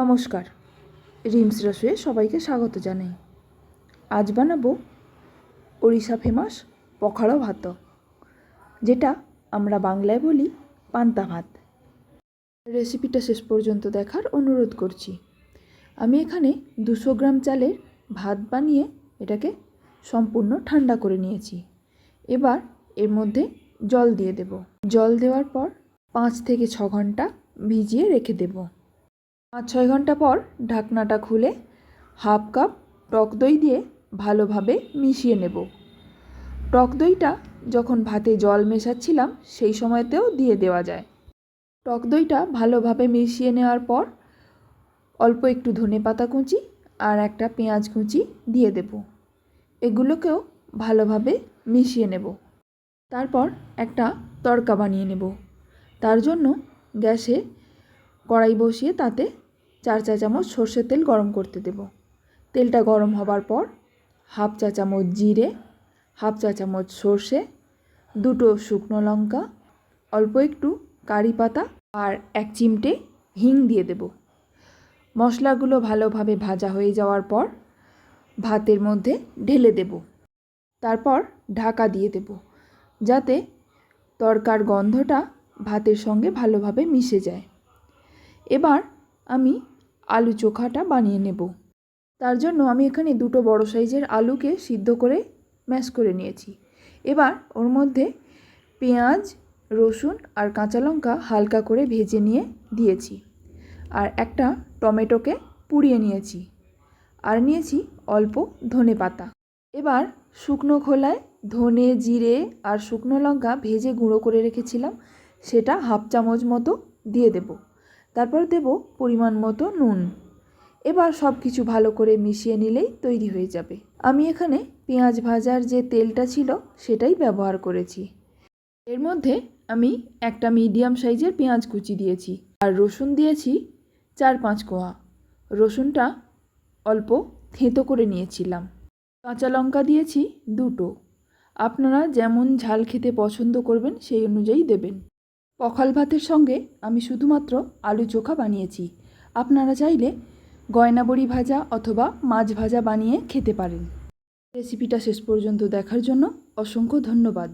নমস্কার। রিমস রসুয়ে সবাইকে স্বাগত জানাই। আজ বানাবো ওড়িশা ফেমাস পখাড়ো ভাত যেটা আমরা বাংলায় বলি পান্তা ভাত। রেসিপিটা শেষ পর্যন্ত দেখার অনুরোধ করছি। আমি এখানে দুশো গ্রাম চালের ভাত বানিয়ে এটাকে সম্পূর্ণ ঠান্ডা করে নিয়েছি। এবার এর মধ্যে জল দিয়ে দেব। জল দেওয়ার পর পাঁচ থেকে ছ ঘণ্টা ভিজিয়ে রেখে দেবো। পাঁচ ছয় ঘণ্টা পর ঢাকনাটা খুলে হাফ কাপ টক দই দিয়ে ভালোভাবে মিশিয়ে নেব। টক দইটা যখন ভাতে জল মেশাচ্ছিলাম, সেই সময়তেও দিয়ে দেওয়া যায়। টক দইটা ভালোভাবে মিশিয়ে নেওয়ার পর অল্প একটু ধনে পাতা কুচি আর একটা পেঁয়াজ কুচি দিয়ে দেব। এগুলোকেও ভালোভাবে মিশিয়ে নেব। তারপর একটা তড়কা বানিয়ে নেব। তার জন্য গ্যাসে কড়াই বসিয়ে তাতে চার চা চামচ সর্ষের তেল গরম করতে দেব। তেলটা গরম হবার পর হাফ চা চামচ জিরে, হাফ চা চামচ সর্ষে, দুটো শুকনো লঙ্কা, অল্প একটু কারি পাতা আর এক চিমটে হিং দিয়ে দেব। মশলাগুলো ভালোভাবে ভাজা হয়ে যাওয়ার পর ভাতের মধ্যে ঢেলে দেব। তারপর ঢাকা দিয়ে দেব যাতে তরকার গন্ধটা ভাতের সঙ্গে ভালোভাবে মিশে যায়। এবার আমি আলু চোখাটা বানিয়ে নেব। তার জন্য আমি এখানে দুটো বড় সাইজের আলুকে সিদ্ধ করে ম্যাশ করে নিয়েছি। এবার ওর মধ্যে পেঁয়াজ, রসুন আর কাঁচা লঙ্কা হালকা করে ভেজে নিয়ে দিয়েছি। আর একটা টমেটোকে পুড়িয়ে নিয়েছি। আর নিয়েছি অল্প ধনে পাতা। এবার শুকনো খোলায় ধনে, জিরে আর শুকনো লঙ্কা ভেজে গুঁড়ো করে রেখেছিলাম, সেটা হাফ চামচ মতো দিয়ে দেব। তারপর দেব পরিমাণ মতো নুন। এবার সব কিছু ভালো করে মিশিয়ে নিলেই তৈরি হয়ে যাবে। আমি এখানে পেঁয়াজ ভাজার যে তেলটা ছিল সেটাই ব্যবহার করেছি। এর মধ্যে আমি একটা মিডিয়াম সাইজের পেঁয়াজ কুচি দিয়েছি আর রসুন দিয়েছি চার পাঁচ কোয়া। রসুনটা অল্প থেঁতো করে নিয়েছিলাম। কাঁচা লঙ্কা দিয়েছি দুটো। আপনারা যেমন ঝাল খেতে পছন্দ করবেন সেই অনুযায়ী দেবেন। পখাল ভাতের সঙ্গে আমি শুধুমাত্র আলু চোখা বানিয়েছি। আপনারা চাইলে গয়না বড়ি ভাজা অথবা মাছ ভাজা বানিয়ে খেতে পারেন। রেসিপিটা শেষ পর্যন্ত দেখার জন্য অসংখ্য ধন্যবাদ।